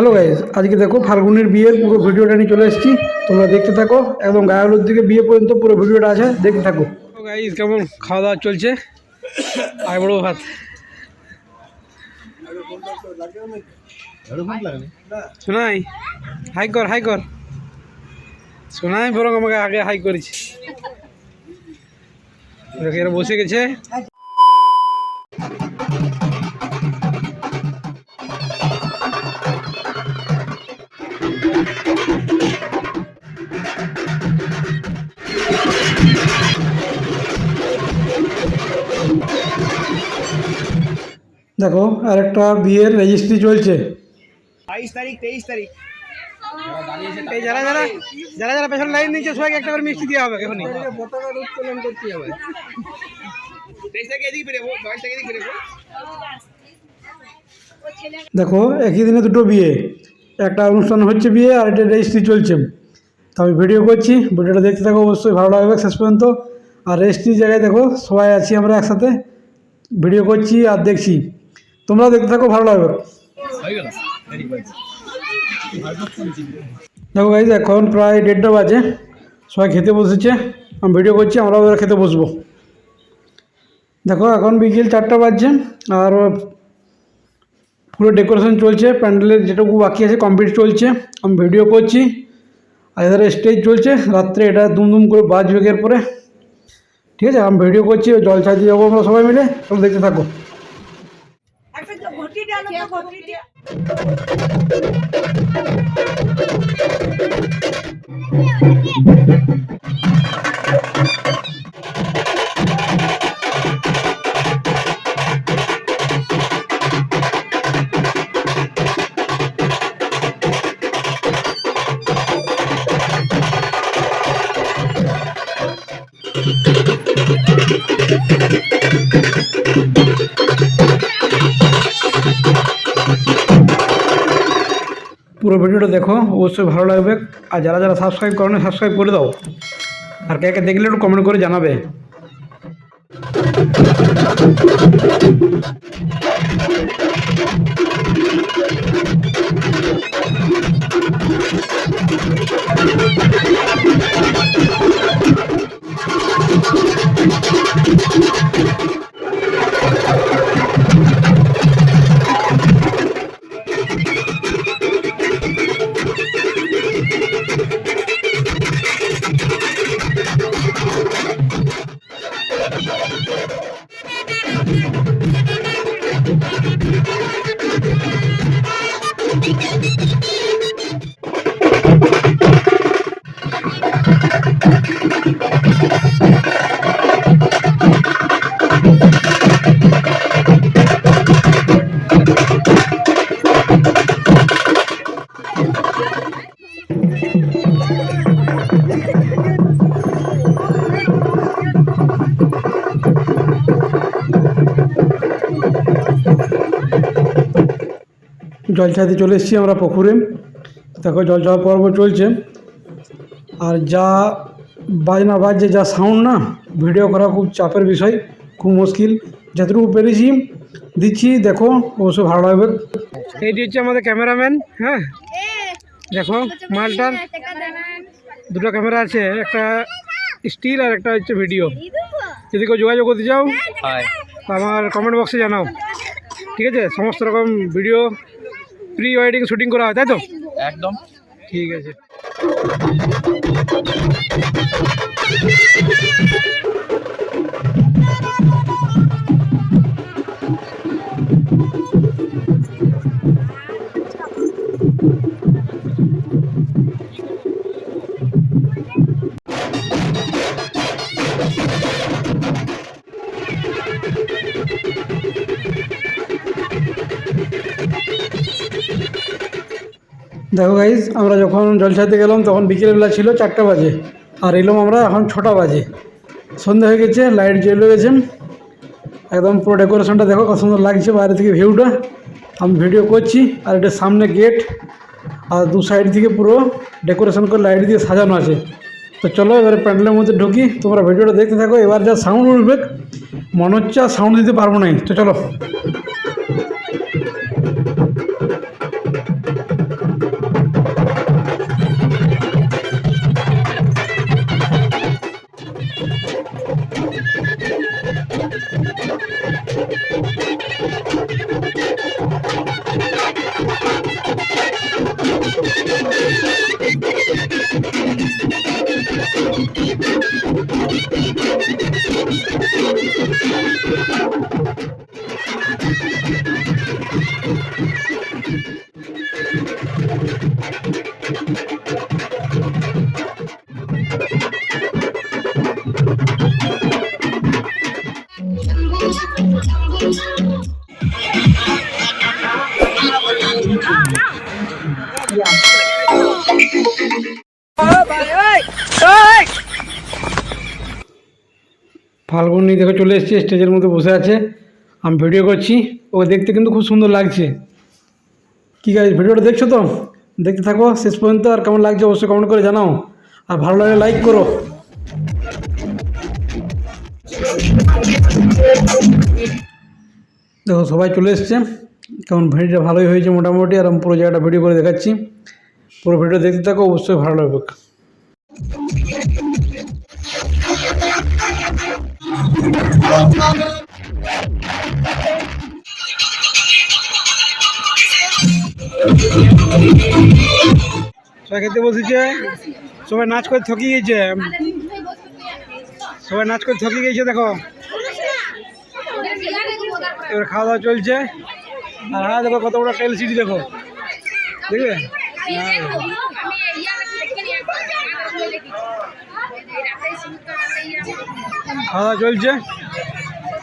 Hello guys আজকে দেখো ফাল্গুনের বিয়ের পুরো ভিডিওটা নিয়ে চলে এসেছি। তোমরা দেখতে থাকো একদম গায়ে হলুদ দিকে বিয়ে পর্যন্ত পুরো ভিডিওটা আছে, দেখতে থাকো। গাইজ কেমন? খাওয়া দাওয়া চলছে? আয় বড় ভাত। শোনাই। হাই কর হাই কর। শোনাই বরং আমাকে আগে হাই করেছি। বসে গেছে। দেখো আর একটা বিয়ের রেজিস্ট্রি চলছে। বাইশ তারিখ তেইশ তারিখ। এই যারা যারা যারা যারা পেছনে লাইন নিচ্ছে সবাইকে একটা করে মিষ্টি দেওয়া হবে এখনই। তেইশ তারিখ এদিকে বেরোবো বাইশ তারিখ এদিকে বেরোবো দেখো একই দিনে দুটো বিয়ে। একটা অনুষ্ঠান হচ্ছে বিয়ে আর একটা রেজিস্ট্রি চলছে। তো আমি ভিডিও করছি ভিডিওটা দেখতে থাকো অবশ্যই ভালো লাগবে শেষ পর্যন্ত। আর রেজিস্ট্রি জায়গায় দেখো সবাই আছি আমরা একসাথে। ভিডিও করছি আর দেখছি। তোমরা দেখতে থাকো, ভালো লাগবে। দেখো গাইজ এখন প্রায় দেড়টা বাজে। সবাই খেতে বসেছে। আমি ভিডিও করছি, আমরাও খেতে বসবো। দেখো, এখন বিকেল চারটা বাজছে, আর পুরো ডেকোরেশন চলছে প্যান্ডেলের যেটুকু বাকি আছে কমপ্লিট চলছে। আমি ভিডিও করছি, আর এধারে স্টেজ চলছে। রাত্রে এটা দুম দুম করে বাজবে এর পরে। ঠিক আছে, আমি ভিডিও করছি, জল ছাড়তে যাব আমরা সবাই মিলে। তোমরা দেখতে থাকো। একটা পুরো ভিডিওটা দেখো, অবশ্যই ভালো লাগবে। আর যারা যারা সাবস্ক্রাইব করো না সাবস্ক্রাইব করে দাও। আর কে কে দেখলে একটু কমেন্ট করে জানাবে। you জল চাইতে চলে এসেছি আমরা পুকুরে। দেখো জল চাওয়া পর্ব চলছে। আর যা বাজনা বাজছে যা সাউন্ড না ভিডিও করা খুব চাপের বিষয় খুব মুশকিল। যতটুকু পেরেছি দিচ্ছি দেখো অবশ্যই ভালো লাগবে। এইটি হচ্ছে আমাদের ক্যামেরাম্যান হ্যাঁ? দেখো মালটার দুটো ক্যামেরা আছে একটা স্টিল আর একটা হচ্ছে ভিডিও যদি কেউ যোগাযোগ করতে চাও আমার কমেন্ট বক্সে জানাও। ঠিক আছে? সমস্ত রকম ভিডিও প্রি ওয়েডিং শুটিং করা হয় তাই তো? একদম। ঠিক আছে। দেখো গাইজ আমরা যখন জলসাইতে গেলাম, তখন বিকেলবেলা ছিল চারটা বাজে। আর এলাম আমরা এখন ছটা বাজে। সন্ধ্যা হয়ে গেছে লাইট জ্বলে গেছে। একদম পুরো ডেকোরেশনটা দেখো কত সুন্দর লাগছে, বাইরে থেকে ভিউটা আমি ভিডিও করছি, আর এটা সামনে গেট আর দু সাইড থেকে পুরো ডেকোরেশন করে লাইট দিয়ে সাজানো আছে। তো চলো, এবারে প্যান্ডেলের মধ্যে ঢুকি। তোমরা ভিডিওটা দেখতে থাকো, এবার যা সাউন্ড উঠবে, মনে হচ্ছে আর সাউন্ড দিতে পারব না। তো চলো। দেখে চলে এসেছে, স্টেজের মধ্যে বসে আছে। আমি ভিডিও করছি, ওকে দেখতে কিন্তু খুব সুন্দর লাগছে। কী গাছ ভিডিওটা দেখছ তো? দেখতে থাকো, শেষ পর্যন্ত, আর কেমন লাগছে অবশ্যই কমেন্ট করে জানাও। আর ভালো লাগলে লাইক করো। দেখো, সবাই চলে এসছে। কেমন ভিডিওটা ভালোই হয়েছে মোটামুটি, আর আমি পুরো জায়গাটা ভিডিও করে দেখাচ্ছি। পুরো ভিডিও দেখতে থাকো, অবশ্যই ভালো লাগবে। খেতে বসেছে? সবাই নাচ করে থকি গেছে। সবাই নাচ করে থকি গেছে, দেখো। এবার খাওয়া দাওয়া চলছে। আর হ্যাঁ দেখো কত বড় টেল সিটি দেখো। দেখবে খাওয়া দাওয়া চলছে।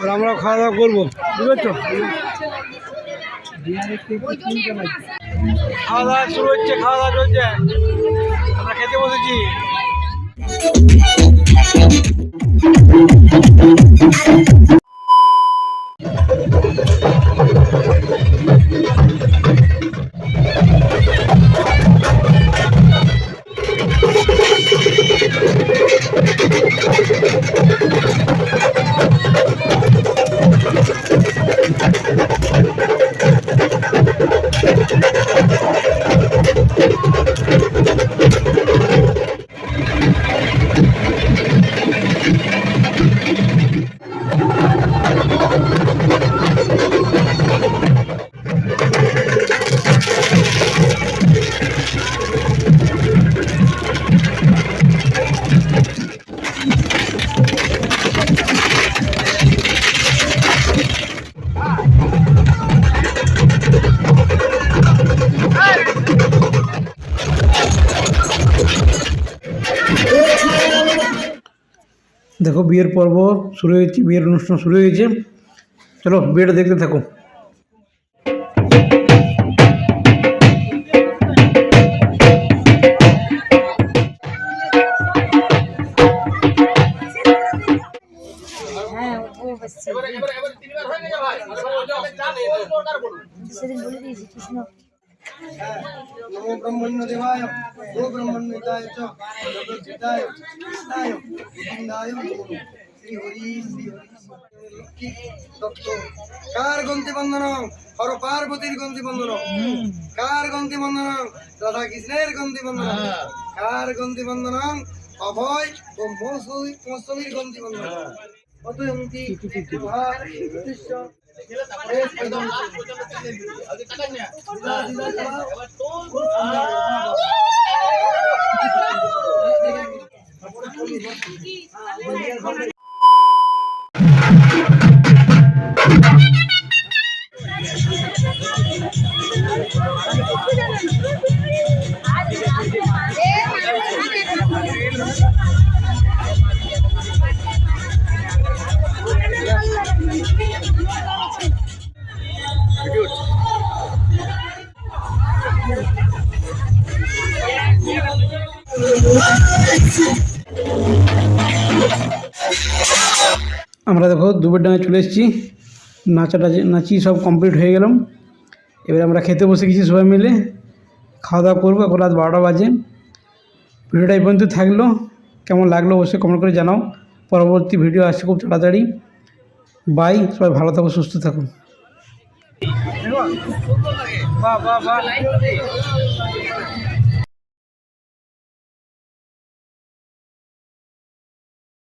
আর আমরাও খাওয়া দাওয়া করব। পারছ? খাওয়া দাওয়া শুরু হচ্ছে, খাওয়া দাওয়া চলছে। আমরা খেতে বসেছি। দেখো বিয়ের পর্ব শুরু হয়েছে বিয়ের অনুষ্ঠান শুরু হয়েছে। চলো বিয়েটা দেখতে থাকো। হ্যাঁ সেদিন বলে দিয়েছি কৃষ্ণ দেবায় ও ব্রহ্মণ্যতায় চ জগদ্ধিতায় কৃষ্ণায় গোবিন্দায় নমো শ্রী হরি শ্রী হরি লক্ষ্মী দত্ত কার গন্তি বন্দন হর পার্বতীর গন্তি বন্দন কার গন্তি বন্দন রাধা কৃষ্ণের গন্তি বন্দন কার গন্তি বন্দন অভয় ও মৌসুমীর গন্তি বন্দন অতয়ন্তি ভার কৃষ্ণ আমরা দেখো দুপুর ডাঙে চলে এসেছি। নাচাটা নাচি সব কমপ্লিট হয়ে গেলাম। এবারে আমরা খেতে বসে গেছি সবাই মিলে। খাওয়া দাওয়া করব, এখন রাত বারোটা বাজে। ভিডিওটা এই পর্যন্ত থাকল। কেমন লাগল অবশ্যই কমেন্ট করে জানাও। পরবর্তী ভিডিও আসছে খুব তাড়াতাড়ি। বাই সবাই ভালো থাকো, সুস্থ থাকুন